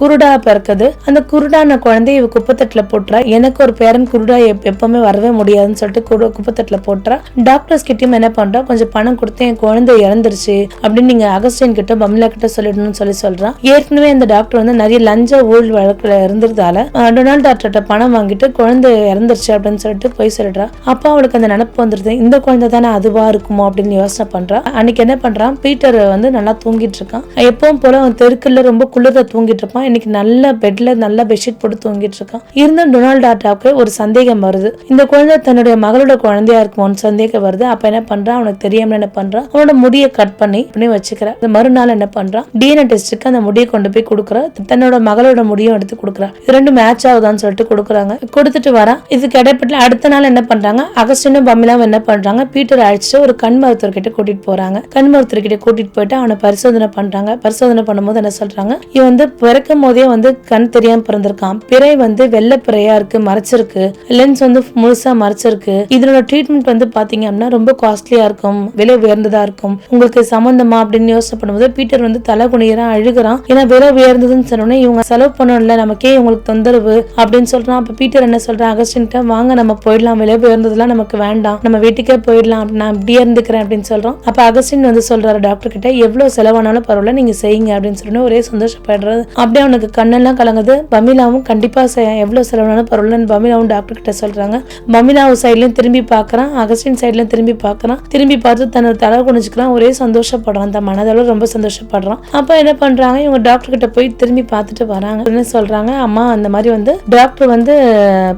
குருடா பிறக்குது. அந்த குருடான குழந்தை இவ குப்பத்தட்டுல போட்டுறா. எனக்கு ஒரு பேரன் குருடா எப்பவுமே வரவே முடியாதுன்னு சொல்லிட்டு குரு குப்பத்தட்டுல போட்டுறா. டாக்டர்ஸ் கிட்டயும் என்ன பண்றா? கொஞ்சம் பணம் கொடுத்து என் குழந்தை இறந்துருச்சு அப்படின்னு நீங்க அகஸ்டின் கிட்ட பம்லா கிட்ட சொல்லிடணும்னு சொல்லி சொல்றான் ஏற்கனவே அந்த டாக்டர் வந்து நிறைய லஞ்ச ஊழல் வழக்குல இருந்ததால டொனால்டு டொனால்ட் டாக்டர்கிட்ட பணம் வாங்கிட்டு குழந்தை இறந்துருச்சு அப்படின்னு சொல்லிட்டு போய் சொல்லிடுறா. அப்பா அவளுக்கு அந்த நினப்பு வந்துருது. இந்த குழந்தை தானே அதுவா இருக்குமோ அப்படின்னு யோசனை பண்ணுறான் அன்னைக்கு என்ன பண்றான் பீட்டர் வந்து நல்லா தூங்கிட்டு இருக்கான். எப்பவும் போல அவன் தெருக்குள்ள ரொம்ப குளிர தூங்கிட்டு இருப்பான். இன்னைக்கு நல்ல பெட்ல நல்ல பெட்ஷீட் போட்டு தூங்கிட்டு இருக்கான். இருந்தும் டொனால்ட் ஆட்டாவுக்கு ஒரு சந்தேகம் வருது. இந்த குழந்தை தன்னுடைய மகளோட குழந்தையா இருக்குமோன்னு சந்தேகம் வருது. அப்ப என்ன பண்றான் அவனுக்கு தெரியாம என்ன பண்றான் அவனோட முடியை கட் பண்ணி பண்ணி வச்சுக்கிறான் மறுநாள் என்ன பண்றான் டிஎன்ஏ டெஸ்ட்டுக்கு அந்த முடியை கொண்டு போய் கொடுக்குற. தன்னோட மகளோட முடியும் எடுத்து கொடுக்குறான் இது ரெண்டும் மேட்ச் ஆகுதான்னு சொல்லிட்டு கொடுக்குறாங்க. கொடுத்துட்டு வரான். இதுக்கு இடைப்பட்டு அடுத்த நாள் என்ன பண்றாங்க? அகஸ்டினும் பமிலாவும் என்ன பண்றாங்க? பீட்டர் அழைச்சிட்டு ஒரு கண் மருத்துவர்கிட்ட கூட்டிட்டு போறாங்க. கண் மருத்துவர் கிட்ட கூட்டிட்டு போயிட்டு அவனை பரிசோதனை பண்றாங்க. பரிசோதனை பண்ணும்போது என்ன சொல்றாங்க? இவன் வந்து பிறக்கும் போதே வந்து கண் தெரியாம பிறந்திருக்கான். பிறை வந்து வெள்ளை பிறையா இருக்கு மறைச்சிருக்கு. லென்ஸ் வந்து முழுசா மறைச்சிருக்கு. இதனோட ட்ரீட்மெண்ட் வந்து பாத்தீங்க அப்படின்னா ரொம்ப காஸ்ட்லியா இருக்கும். விலை உயர்ந்ததா இருக்கும். உங்களுக்கு சம்பந்தமா அப்படின்னு யோசனை பண்ணும்போது பீட்டர் வந்து தலை குனியரா அழுகுறான். ஏன்னா விலை உயர்ந்ததுன்னு சொன்னோடனே இவங்க செலவு பண்ணணும்ல நமக்கே இவங்களுக்கு தொந்தரவு அப்படின்னு சொல்றான். அப்ப பீட்டர் என்ன சொல்றான்? அகஸ்டின்ட்ட வாங்க நம்ம போயிடலாம். விலை உயர்ந்ததுலாம் நமக்கு வேண்டாம். நம்ம வீட்டுக்கே போயிடலாம் நான் இப்படியே இருந்துக்கிறேன் அப்படின்னு சொல்கிறோம் அப்போ அகஸ்டின் வந்து சொல்கிறாரு டாக்டர் கிட்ட எவ்வளோ செலவானாலும் பரவாயில்ல நீங்கள் செய்யுங்க அப்படின்னு சொன்னோடனே ஒரே சந்தோஷப்படுறது அப்படியே அவனுக்கு கண்ணெல்லாம் கலங்குது. பமிலாவும் கண்டிப்பாக எவ்வளோ எவ்வளவு செலவானாலும் பரவாயில்லன்னு பமிலாவும் டாக்டர் கிட்ட சொல்கிறாங்க பமிலாவும் சைட்லையும் திரும்பி பார்க்குறான் அகஸ்டின் சைட்லையும் திரும்பி பார்க்குறான் திரும்பி பார்த்து தன்னோட தலை குனிஞ்சுக்கிறான். ஒரே சந்தோஷப்படுறான். அந்த மனதளவு ரொம்ப சந்தோஷப்படுறான். அப்போ என்ன பண்ணுறாங்க இவங்க டாக்டர் கிட்ட போய் திரும்பி பார்த்துட்டு வராங்க. என்ன சொல்கிறாங்க அம்மா அந்த மாதிரி வந்து டாக்டர் வந்து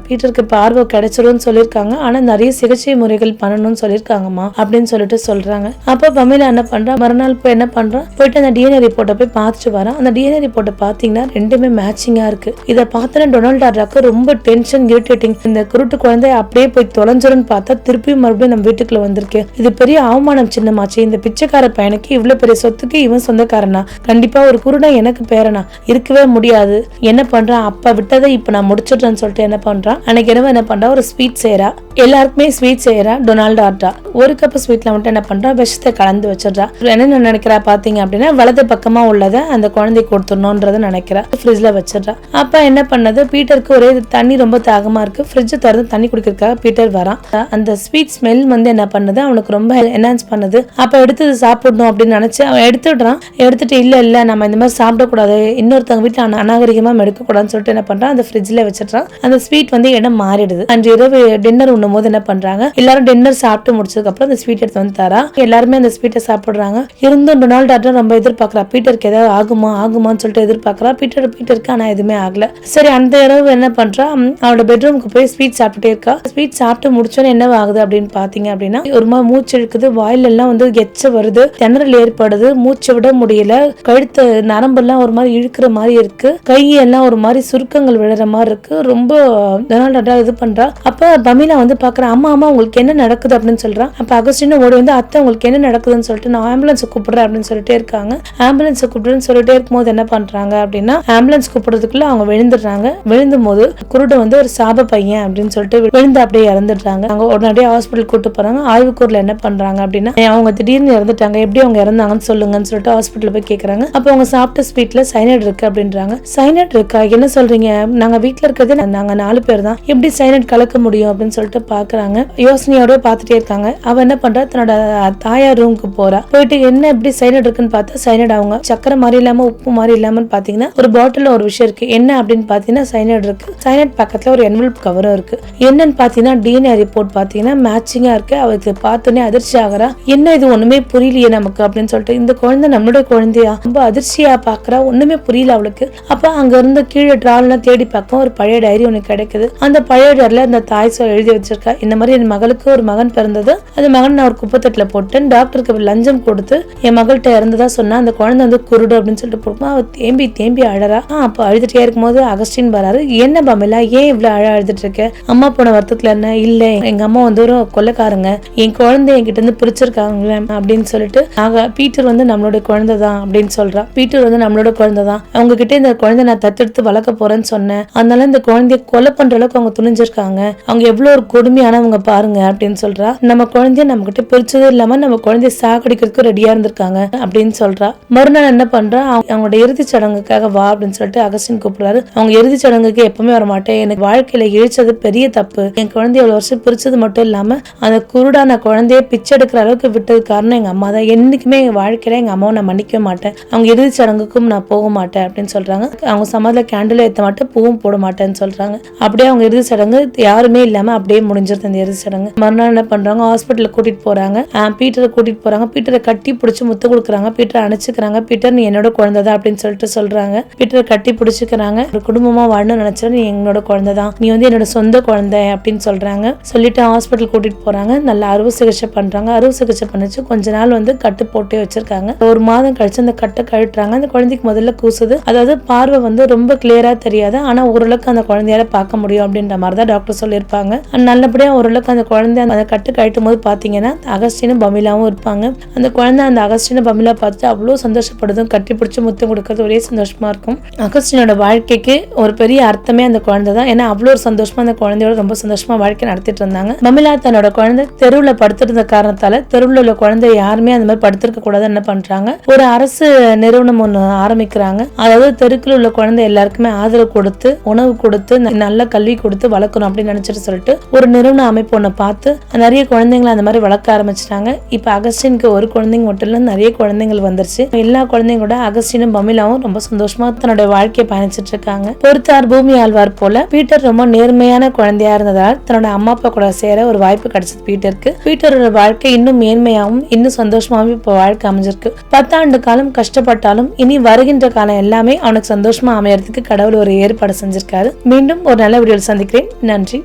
பீட்டருக்கு பார்வை கிடைச்சிரும்னு சொல்லியிருக்காங்க. ஆனால் நிறைய சிகிச்சை முறைகள் பண்ணணும்னு சொல்லியிருக்காங்க. சொல்லியிருக்காங்கம்மா அப்படின்னு சொல்லிட்டு சொல்றாங்க. அப்ப பமீலா என்ன பண்றா? மறுநாள் போய் என்ன பண்றான் போயிட்டு அந்த டிஎன்ஏ ரிப்போர்ட்டை போய் பார்த்துட்டு வரா. அந்த டிஎன்ஏ ரிப்போர்ட்டை பார்த்தீங்கன்னா ரெண்டுமே மேட்சிங்கா இருக்கு. இதை பார்த்தோன்னா டொனால்ட் ஆட்ராக்கு ரொம்ப டென்ஷன் இரிட்டேட்டிங் இந்த குருட்டு குழந்தை அப்படியே போய் தொலைஞ்சிரும்னு பார்த்தா திருப்பியும் மறுபடியும் நம்ம வீட்டுக்குள்ள வந்திருக்கு. இது பெரிய அவமானம் சின்னமாச்சு இந்த பிச்சைக்கார பையனுக்கு இவ்வளவு பெரிய சொத்துக்கு இவன் சொந்தக்காரனா? கண்டிப்பா ஒரு குருடன் எனக்கு பேரனா? இருக்கவே முடியாது. என்ன பண்றான் அப்பா விட்டதை இப்ப நான் முடிச்சிடுறேன்னு சொல்லிட்டு என்ன பண்றான் அன்னைக்கு என்ன பண்றா? ஒரு ஸ்வீட் செய்யறா. எல்லாருக்குமே ஸ்வீட் செய்யறா டொனால்டு ஆர்டா ஒரு கப் ஸ்வீட்டில் வந்துட்டு என்ன பண்ணுறான் விஷத்தை கலந்து வச்சிடுறா. என்ன நினைக்கிறா பார்த்தீங்க அப்படின்னா வலது பக்கமாக உள்ளதை அந்த குழந்தைக்கு கொடுத்துடணுன்றதை நினைக்கிறா. ஃப்ரிட்ஜில் வச்சிடுறா. அப்போ என்ன பண்ணது? பீட்டருக்கு ஒரே தண்ணி ரொம்ப தாகமாக இருக்குது ஃப்ரிட்ஜை திறந்து தண்ணி குடிக்கிறதுக்காக பீட்டர் வரான். அந்த ஸ்வீட் ஸ்மெல் வந்து என்ன பண்ணுது? அவனுக்கு ரொம்ப என்ஹான்ஸ் பண்ணுது. அப்போ எடுத்து சாப்பிடணும் அப்படின்னு நினச்சி அவன் எடுத்துடுறான். எடுத்துட்டு இல்லை இல்லை நம்ம இந்த மாதிரி சாப்பிடக்கூடாது. இன்னொருத்தவங்க வீட்டில் அநாகரிகமாக எடுக்கக்கூடாதுன்னு சொல்லிட்டு என்ன பண்ணுறான் அந்த ஃப்ரிட்ஜில் வச்சிடுறான். அந்த ஸ்வீட் வந்து இடம் மாறிடுது. அன்று இரவு டின்னர் உண்ணும் போது என்ன பண்ணுறாங்க எல்லாரும் டின்னர் சாப்பிட்டு முடிச்சு அப்புறம் அந்த ஸ்வீட் எடுத்து வந்து தரா. எல்லாருமே அந்த ஸ்வீட்டை சாப்பிடுறாங்க. இருந்தும் டொனால்ட் ரொம்ப எதிர்பார்க்குறா. பீட்டருக்கு ஏதாவது ஆகுமா ஆகுமான்னு சொல்லிட்டு எதிர்பார்க்குறா. பீட்டர் பீட்டருக்கு ஆனால் எதுவுமே ஆகல. சரி அந்த இரவு என்ன பண்ணுறா அவளோட பெட்ரூமுக்கு போய் ஸ்வீட் சாப்பிட்டுட்டே இருக்கா. ஸ்வீட் சாப்பிட்டு முடிச்சோன்னு என்ன ஆகுது அப்படின்னு பார்த்தீங்க அப்படின்னா ஒரு மாதிரி மூச்சு இழுக்குது. வாயிலெல்லாம் வந்து எச்ச வருது. திணறல் ஏற்படுது. மூச்சு விட முடியல. கழுத்து நரம்பெல்லாம் ஒரு மாதிரி இழுக்கிற மாதிரி இருக்கு. கையெல்லாம் ஒரு மாதிரி சுருக்கங்கள் விழுற மாதிரி இருக்கு. ரொம்ப டொனால்டாட்டா இது பண்றா. அப்ப பமீலா வந்து பார்க்குறா அம்மா அம்மா உங்களுக்கு என்ன நடக்குது? அப்படின்னு போகிறான் அப்போ அகஸ்டின் ஓடி வந்து அத்தை உங்களுக்கு என்ன நடக்குதுன்னு சொல்லிட்டு நான் ஆம்புலன்ஸை கூப்பிடுறேன் அப்படின்னு சொல்லிட்டே இருக்காங்க. ஆம்புலன்ஸை கூப்பிடுறேன்னு சொல்லிட்டே இருக்கும்போது என்ன பண்ணுறாங்க அப்படின்னா ஆம்புலன்ஸ் கூப்பிடுறதுக்குள்ள அவங்க விழுந்துடுறாங்க. விழுந்தும் போது குருடு வந்து ஒரு சாப பையன் அப்படின்னு சொல்லிட்டு விழுந்து அப்படியே இறந்துடுறாங்க. அவங்க உடனடியே ஹாஸ்பிட்டல் கூட்டு போறாங்க. ஆய்வுக்கூரில் என்ன பண்றாங்க அப்படின்னா அவங்க திடீர்னு இறந்துட்டாங்க. எப்படி அவங்க இறந்தாங்கன்னு சொல்லுங்கன்னு சொல்லிட்டு ஹாஸ்பிட்டல் போய் கேட்குறாங்க அப்போ அவங்க சாப்பிட்ட ஸ்வீட்ல சைனட் இருக்கு அப்படின்றாங்க. சைனட் இருக்கா? என்ன சொல்றீங்க? நாங்க வீட்டில் இருக்கிறது நாங்க நாலு பேர் தான். எப்படி சைனட் கலக்க முடியும்? அப்படின்னு சொல்லிட்டு பாக்குறாங்க. யோசனையோட பாத்துட்டே இருக்காங்க. அவ என்ன பண்றா? தன்னோட தாயார் ரூமுக்கு போறா. போயிட்டு என்ன எப்படி சைனட் இருக்குன்னு பார்த்தா சைனட் அவங்க சக்கரை மாதிரி இல்லாம உப்பு மாதிரி இல்லாமல் பாத்தீங்கன்னா ஒரு பாட்டில்ல ஒரு விஷயம் இருக்கு. என்ன அப்படின்னு பாத்தீங்கன்னா சைனட் இருக்கு. சைனட் பக்கத்துல ஒரு என்வெல்ப் கவரும் இருக்கு. என்னன்னு பாத்தீங்கன்னா டிஎன்ஏ ரிப்போர்ட் பாத்தீங்கன்னா மேட்சிங்கா இருக்கு. அவருக்கு பார்த்தோன்னே அதிர்ச்சி ஆகுறா. என்ன இது? ஒண்ணுமே புரியலையே நமக்கு அப்படின்னு சொல்லிட்டு இந்த குழந்தை நம்மளோட குழந்தையா? ரொம்ப அதிர்ச்சியா பாக்குறா ஒண்ணுமே புரியல அவளுக்கு. அப்ப அங்க இருந்து கீழே டிராவல்லாம் தேடி பார்க்கும் ஒரு பழைய டைரி ஒன்று கிடைக்குது. அந்த பழைய டைரில அந்த தாய் சொல் எழுதி வச்சிருக்கா. இந்த மாதிரி என் மகளுக்கு ஒரு மகன் பிறந்தது. அந்த மகன் நான் ஒரு குப்பத்தட்டில் போட்டேன் டாக்டருக்கு லஞ்சம் கொடுத்து என் மகள்கிட்ட இறந்துதான் சொன்னா அந்த குழந்தை வந்து குருடு அப்படின்னு சொல்லிட்டு போடுமா அவ தேம்பி தேம்பி அழறா. அப்போ அழுதுட்டே இருக்கும்போது அகஸ்டின் வராரு. என்ன பாமிலா ஏன் இவ்வளவு அழ அழுதுட்டு இருக்க அம்மா போன வருத்தத்துல என்ன? இல்ல எங்க அம்மா வந்து ஒரு கொல்லக்காரங்க என் குழந்தை என்கிட்ட இருந்து பிரிச்சிருக்காங்களே அப்படின்னு சொல்லிட்டு ஆக பீட்டர் வந்து நம்மளோட குழந்தை தான் அப்படின்னு சொல்றா. பீட்டர் வந்து நம்மளோட குழந்தை தான். அவங்க கிட்ட இந்த குழந்தை நான் தத்தெடுத்து வளர்க்க போறேன்னு சொன்னேன். அதனால இந்த குழந்தைய கொலை பண்ற அளவுக்கு அவங்க துணிஞ்சிருக்காங்க. அவங்க எவ்வளவு ஒரு கொடுமையானவங்க பாருங்க அப்படின்னு சொல்றா. நம்ம குழந்தைய நம்ம கிட்ட பிரிச்சதும் இல்லாம நம்ம குழந்தைய சாகடிக்கிறதுக்கு ரெடியா இருந்திருக்காங்க அப்படின்னு சொல்றா. மறுநாள் என்ன பண்றா? அவங்க- அவங்களோட இறுதிச் சடங்குக்காக வா அப்படின்னு சொல்லிட்டு அகஸ்டின் கூப்பிடுறாரு. அவங்க இறுதிச் சடங்குக்கு எப்பவுமே வர மாட்டேன் எனக்கு வாழ்க்கையில இழிச்சது பெரிய தப்பு. என் குழந்தைய இவ்வளவு வருஷம் பிரிச்சது மட்டும் இல்லாம அந்த குருடான குழந்தைய பிச்சை எடுக்கிற அளவுக்கு விட்டது காரணம் எங்க அம்மா தான். என்னைக்குமே என் வாழ்க்கையில எங்க அம்மாவை நான் மன்னிக்கவே மாட்டேன். அவங்க இறுதிச் சடங்குக்கும் நான் போக மாட்டேன் அப்படின்னு சொல்றாங்க. அவங்க சமாதில கேண்டில் ஏற்ற மாட்டேன் பூவும் போட மாட்டேன்னு சொல்றாங்க. அப்படியே அவங்க இறுதி சடங்கு யாருமே இல்லாம அப்படியே முடிஞ்சிருது அந்த இறுதி சடங்கு. மறுநாள் என்ன பண்றாங்க? ஹாஸ்பிட்டலுக்கு கூட்டிட்டு போறாங்க. பீட்டரை கூட்டிட்டு போறாங்க. பீட்டரை கட்டி பிடிச்சி முத்து கொடுக்குறாங்க. பீட்டரை அணைச்சிக்கிறாங்க. பீட்டர் நீ என்னோட குழந்தை தான் அப்படின்னு சொல்லிட்டு சொல்றாங்க. பீட்டரை கட்டி பிடிச்சிக்கிறாங்க. ஒரு குடும்பமா வாழணும்னு நினைச்சா நீ என்னோட குழந்தை தான். நீ வந்து என்னோட சொந்த குழந்தை அப்படின்னு சொல்றாங்க. சொல்லிட்டு ஹாஸ்பிட்டல் கூட்டிட்டு போறாங்க. நல்லா அறுவை சிகிச்சை பண்றாங்க. அறுவை சிகிச்சை பண்ணிச்சு. கொஞ்ச நாள் வந்து கட்டு போட்டே வச்சிருக்காங்க. ஒரு மாதம் கழிச்சு அந்த கட்டை கழுட்டுறாங்க அந்த குழந்தைக்கு முதல்ல கூசுது. அதாவது பார்வை வந்து ரொம்ப கிளியரா தெரியாது. ஆனா ஓரளவுக்கு அந்த குழந்தையால பார்க்க முடியும் அப்படின்ற மாதிரி தான் டாக்டர் சொல்லியிருப்பாங்க. நல்லபடியா ஓரளவுக்கு அந்த குழந்தை அந்த கட்டு கழட்டும் போது பார்த்தீங்கன்னா அகஸ்டினும் பமிலாவும் இருப்பாங்க. அந்த குழந்தை அந்த அகஸ்டினும் பமிலா பார்த்துட்டு அவ்வளோ சந்தோஷப்படுதும் கட்டி பிடிச்சி முத்தம் கொடுக்கறது ஒரே சந்தோஷமா இருக்கும். அகஸ்டினோட வாழ்க்கைக்கு ஒரு பெரிய அர்த்தமே அந்த குழந்தை தான். ஏன்னா அவ்வளோ ஒரு சந்தோஷமா அந்த குழந்தையோட ரொம்ப சந்தோஷமா வாழ்க்கை நடத்திட்டு இருந்தாங்க. பமிலா தன்னோட குழந்தை தெருவில் படுத்துருந்த காரணத்தால தெருவில் உள்ள குழந்தை யாருமே அந்த மாதிரி படுத்திருக்க கூடாது என்ன பண்றாங்க? ஒரு அரசு நிறுவனம் ஒன்று ஆரம்பிக்கிறாங்க. அதாவது தெருக்கில் உள்ள குழந்தை எல்லாருக்குமே ஆதரவு கொடுத்து உணவு கொடுத்து ந- நல்ல கல்வி கொடுத்து வளர்க்கணும் அப்படின்னு நினைச்சிட்டு சொல்லிட்டு ஒரு நிறுவன அமைப்பு ஒன்று பார்த்து நிறைய குழந்தைங்களை அந்த மாதிரி வளர்க்க ஆரம்பிச்சிட்டாங்க. இப்போ அகஸ்டினுக்கு ஒரு குழந்தைங்க மட்டும் இல்ல நிறைய குழந்தைகள் வந்துருச்சு. எல்லா குழந்தைங்களோட அகஸ்டினும் பமிலாவும் ரொம்ப சந்தோஷமா தன்னோட வாழ்க்கையை பயணிச்சிட்டு இருக்காங்க. பொறுத்தார் பூமி ஆழ்வார் போல பீட்டர் ரொம்ப நேர்மையான குழந்தையா இருந்ததால் தன்னோட அம்மா அப்பா கூட சேர ஒரு வாய்ப்பு கிடைச்சது பீட்டருக்கு. பீட்டரோட வாழ்க்கை இன்னும் மேன்மையாகவும் இன்னும் சந்தோஷமாவும் இப்போ வாழ்க்கை அமைஞ்சிருக்கு. பத்தாண்டு காலம் கஷ்டப்பட்டாலும் இனி வருகின்ற காலம் எல்லாமே அவனுக்கு சந்தோஷமா அமையறதுக்கு கடவுள் ஒரு ஏற்பாடு செஞ்சிருக்காரு. மீண்டும் ஒரு நல்ல வீடியோவில் சந்திக்கிறேன். நன்றி.